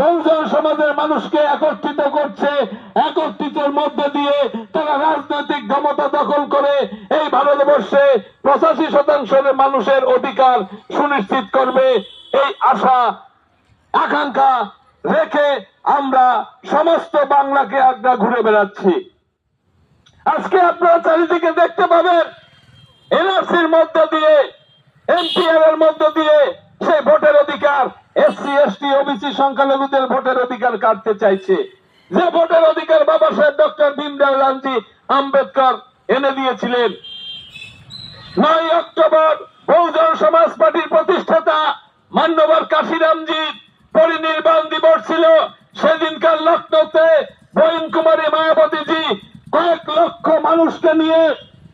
বহুজন সমাজের মানুষকে একত্রিত করছে, একত্রিতের মধ্যে দিয়ে তারা রাজনৈতিক ক্ষমতা দখল করে। এই ভারতবর্ষে পঁচাশি শতাংশের মানুষের অধিকার সুনিশ্চিত করবে। এই আশা, আকাঙ্ক্ষা রেখে আমরা সমস্ত বাংলাকে আগ্রা ঘুরে বেড়াচ্ছি। আজকে আপনারা চারিদিকে দেখতে পাবেন, এনআরসির মধ্য দিয়ে এনপিআর এর মধ্য দিয়ে সেই ভোটের অধিকার, এসসি, এসটি ওবিসি সংখ্যালঘুদের ভোটের অধিকার কাটতে চাইছে। যে ভোটের অধিকার বাবা সাহেব ডক্টর ভীমরাওলালজি আম্বেদকর এনে দিয়েছিলেন। নয় অক্টোবর বহুজন সমাজ পার্টির প্রতিষ্ঠাতা মান্যবর কাশিরামজি পরিনির্বাণ দিবস ছিল। সেদিনকার লখনৌতে বয়ন কুমারী মায়াবতীজি কয়েক লক্ষ মানুষকে নিয়ে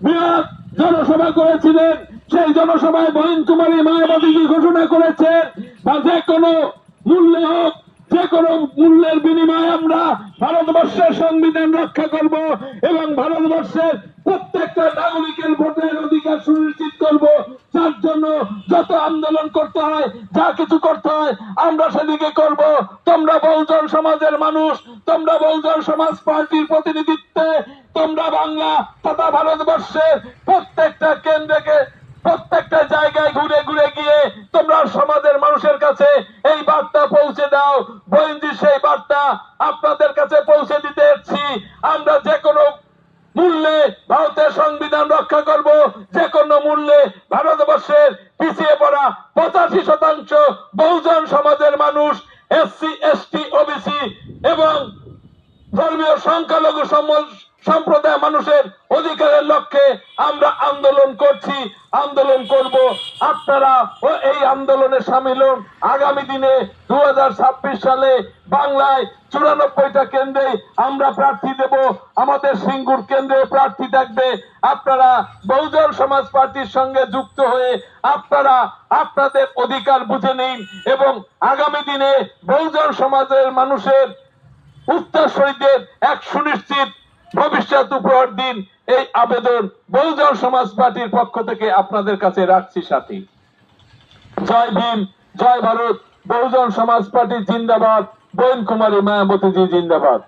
বিরাট জনসভা করেছিলেন। সেই জনসভায় বয়ন কুমারী মায়াবতীজি ঘোষণা করেছেন, বা যে কোনো মূল্যে হোক যে কোনো মূল্যের বিনিময়ে আমরা ভারতবর্ষের সংবিধান রক্ষা করব এবং ভারতবর্ষের প্রত্যেকটা নাগরিকের ভোটের অধিকার সুনিশ্চিত করব। যার জন্য যত আন্দোলন করতে হয়, যা কিছু করতে হয়, আমরা সেদিকে করব। তোমরা বহুজন সমাজের মানুষ, তোমরা বহুজন সমাজ পার্টির প্রতিনিধিত্বে, তোমরা বাংলা তথা ভারতবর্ষের প্রত্যেকটা কেন্দ্রকে, প্রত্যেকটা জায়গায় ঘুরে ঘুরে সেই বার্তা আপনাদের কাছে পৌঁছে দিতে এসেছি। আমরা যে কোনো মূল্যে ভারতের সংবিধান রক্ষা করব, যে কোনো মূল্যে ভারতবর্ষের পিছিয়ে পড়া পঁচাশি শতাংশ বহুজন সমাজের মানুষ, এসসি, এসটি, ওবিসি এবং ধর্মীয় সংখ্যালঘু সম- সম্প্রদায় মানুষের অধিকারের লক্ষ্যে আমরা আন্দোলন করছি। আন্দোলন করব। আপনারা ও এই আন্দোলনে সামিল হন। আগামী দিনে দু সালে বাংলায় চুরানব্বইটা কেন্দ্রে আমরা প্রার্থী দেব। আমাদের সিঙ্গুর কেন্দ্রে প্রার্থী থাকবে। আপনারা বহুজন সমাজ পার্টির সঙ্গে যুক্ত হয়ে আপনারা আপনাদের অধিকার বুঝে নিন এবং আগামী দিনে বহুজন সমাজের মানুষের উত্তর উত্তরসূরিদের এক সুনিশ্চিত ভবিষ্যৎ উপহার দিন এই আবেদন বহুজন সমাজ পার্টির পক্ষ থেকে আপনাদের কাছে রাখছি সাথী। জয় ভীম, জয় ভারত, বহুজন সমাজ পার্টি জিন্দাবাদ বৈন কুমারী মায়াবতীজি জিন্দাবাদ।